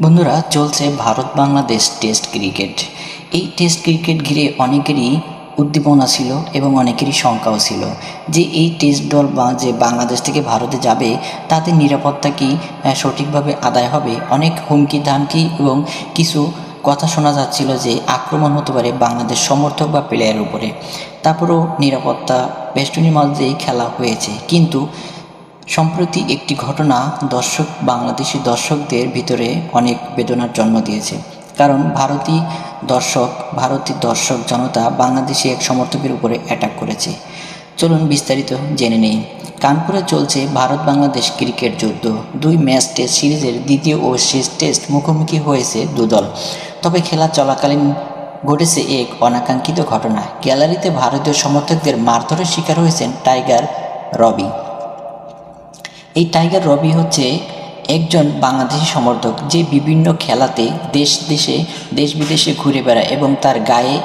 বন্ধুরা, চলছে Bharat Bangladesh test cricket. এই টেস্ট ক্রিকেট ঘিরে অনেকেরই উদ্দীপনা ছিল এবং অনেকেরই শঙ্কাও ছিল যে এই টেস্ট দল বা যে বাংলাদেশ থেকে ভারতে যাবে তাদের নিরাপত্তা কি সঠিকভাবে আদায় হবে? অনেক হুমকি ধামকি এবং কিছু কথা শোনা যাচ্ছিল যে আক্রমণ হতে পারে বাংলাদেশ সমর্থক বা প্লেয়ারের উপরে। তারপরেও নিরাপত্তা, বেষ্টনীর মধ্যেই খেলা হয়েছে। কিন্তু সম্প্রতি একটি ঘটনা দর্শক, বাংলাদেশি দর্শকদের ভিতরে অনেক বেদনার জন্ম দিয়েছে। কারণ ভারতী দর্শক ভারতীয় দর্শক জনতা বাংলাদেশি এক সমর্থকের উপরে অ্যাটাক করেছে। চলুন বিস্তারিত জেনে নেই। কানপুরে চলছে ভারত বাংলাদেশ ক্রিকেট যুদ্ধ। দুই ম্যাচ টেস্ট সিরিজের দ্বিতীয় ও শেষ টেস্ট মুখোমুখি হয়েছে দুদল। তবে খেলা চলাকালীন ঘটেছে এক অনাকাঙ্ক্ষিত ঘটনা। গ্যালারিতে ভারতীয় সমর্থকদের মারধরের শিকার হয়েছেন টাইগার রবি। এই টাইগার রবি হচ্ছে একজন বাংলাদেশি সমর্থক যে বিভিন্ন খেলাতে দেশ দেশে, দেশ বিদেশে ঘুরে বেড়ায় এবং তার গায়ে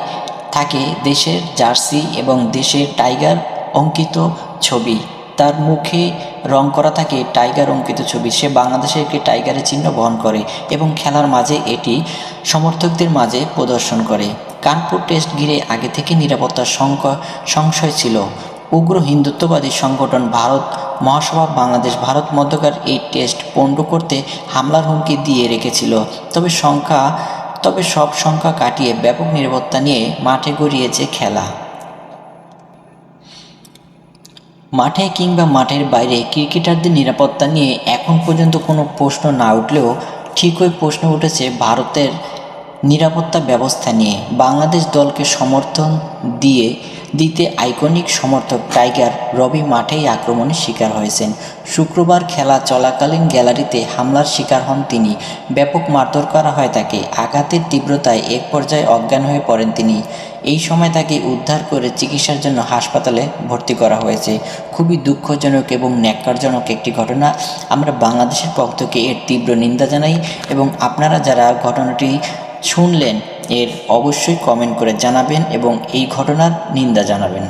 থাকে দেশের জার্সি এবং দেশের টাইগার অঙ্কিত ছবি। তার মুখে রং করা থাকে টাইগার অঙ্কিত ছবি। সে বাংলাদেশের একটি টাইগারের চিহ্ন বহন করে এবং খেলার মাঝে এটি সমর্থকদের মাঝে প্রদর্শন করে। কানপুর টেস্ট ঘিরে আগে থেকে নিরাপত্তার সংশয় ছিল। উগ্র হিন্দুত্ববাদী সংগঠন ভারত, মহাসভা বাংলাদেশ ভারত মধ্যকার এই টেস্ট পণ্ড করতে হামলার হুমকি দিয়ে রেখেছিল। তবে সংখ্যা, তবে সব সংখ্যা কাটিয়ে ব্যাপক নিরাপত্তা নিয়ে মাঠে গড়িয়েছে খেলা। মাঠে কিংবা মাঠের বাইরে ক্রিকেটারদের নিরাপত্তা নিয়ে এখন পর্যন্ত কোনো প্রশ্ন না উঠলেও ঠিকই প্রশ্ন উঠেছে ভারতের নিরাপত্তা ব্যবস্থা নিয়ে বাংলাদেশ দলকে সমর্থন দিয়ে দিতে আইকনিক সমর্থক টাইগার রবি মাঠেই আক্রমণের শিকার হয়েছেন। শুক্রবার খেলা চলাকালীন গ্যালারিতে হামলার শিকার হন তিনি। ব্যাপক মারধর করা হয় তাকে। আঘাতের তীব্রতায় এক পর্যায়ে অজ্ঞান হয়ে পড়েন তিনি। এই সময় তাকে উদ্ধার করে চিকিৎসার জন্য হাসপাতালে ভর্তি করা হয়েছে। খুবই দুঃখজনক এবং ন্যাক্কারজনক একটি ঘটনা। আমরা বাংলাদেশের পক্ষ থেকে এর তীব্র নিন্দা জানাই এবং আপনারা যারা ঘটনাটি শুনলেন এর অবশ্যই কমেন্ট করে জানাবেন এবং এই ঘটনার নিন্দা জানাবেন।